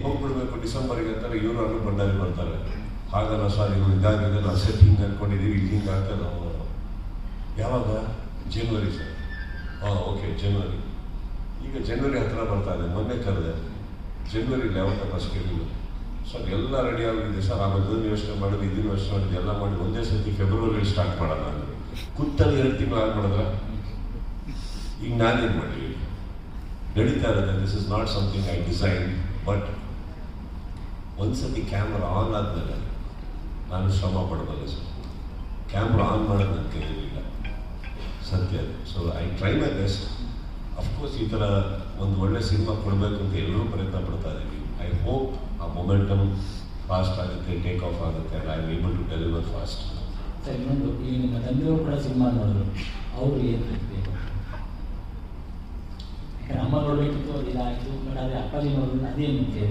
ಹೋಗ್ಬಿಡ್ಬೇಕು ಡಿಸೆಂಬರ್ಗೆ ಅಂತಾರೆ ಇವರು ಅನ್ನು ಬಂಡಾರಿ ಬರ್ತಾರೆ. ಹಾಗಲ್ಲ ಸರ್ ಇವರು ಇದಾಗಿದೆ ನಾವು ಸೆಟ್ ಹಿಂಗೆ ಅನ್ಕೊಂಡಿದ್ದೀವಿ ಇಲ್ಲಿ ಹಿಂಗೆ ನಾವು ಯಾವಾಗ? ಜನವರಿ ಸರ್ ಹಾಂ ಓಕೆ ಜನವರಿ ಈಗ ಜನವರಿ ಹತ್ತಿರ ಬರ್ತಾ ಇದೆ, ಮೊನ್ನೆ ಕರೆದೆ. ಜನವರಿ ಲೆವೆಂತ್ ಫಸ್ಟ್ ಕೇಳಿದ್ರು ಸರ್ ಎಲ್ಲ ರೆಡಿ ಆಗಿದೆ ಸರ್ ಆ ಇದನ್ನು ಯೋಚನೆ ಮಾಡಿದ್ವಿ ಇದನ್ನು ಯೋಚನೆ ಮಾಡಿದ್ವಿ, ಎಲ್ಲ ಮಾಡಿ ಒಂದೇ ಸರ್ತಿ ಫೆಬ್ರವರಿ ಸ್ಟಾರ್ಟ್ ಮಾಡೋಣ ಕುತ್ತಲ್ಲಿ ಎರಡು ತಿಂಗಳು ಆಗಿ ಮಾಡಿದ್ರೆ ಈಗ ನಾನೇನು ಮಾಡಲಿ? ನಡೀತಾ ಇರೋದು this is not something I design but ಒಂದ್ಸತಿ ಕ್ಯಾಮ್ರಾ ಆನ್ ಆದಮೇಲೆ ನಾನು ಶ್ರಮ ಪಡಬಲ್ಲ ಸರ್ ಕ್ಯಾಮ್ರಾ ಆನ್ ಮಾಡೋದು ನನ್ನ ಕೈಲಿಲ್ಲ ಸತ್ಯ. So I try my best of course ಈ ಥರ ಒಂದು ಒಳ್ಳೆ ಸಿನಿಮಾ ಕೊಡಬೇಕು ಅಂತ ಎಲ್ಲರೂ ಪ್ರಯತ್ನ ಪಡ್ತಾ ಇದ್ದೀವಿ. ಐ ಹೋಪ್ ಆ ಮೊಮೆಂಟಮ್ ಫಾಸ್ಟ್ ಆಗುತ್ತೆ ಟೇಕ್ ಆಫ್ ಆಗುತ್ತೆ I am able to deliver fast sir, ಇನ್ನೊಂದು ಈಗ ನಿಮ್ಮ ತಂದೆಯವರು ಕೂಡ ಸಿನಿಮಾ ನೋಡಿದ್ರು. ಅವರು ಏನು político didáctico berada apa di Nurul Nadim mungkin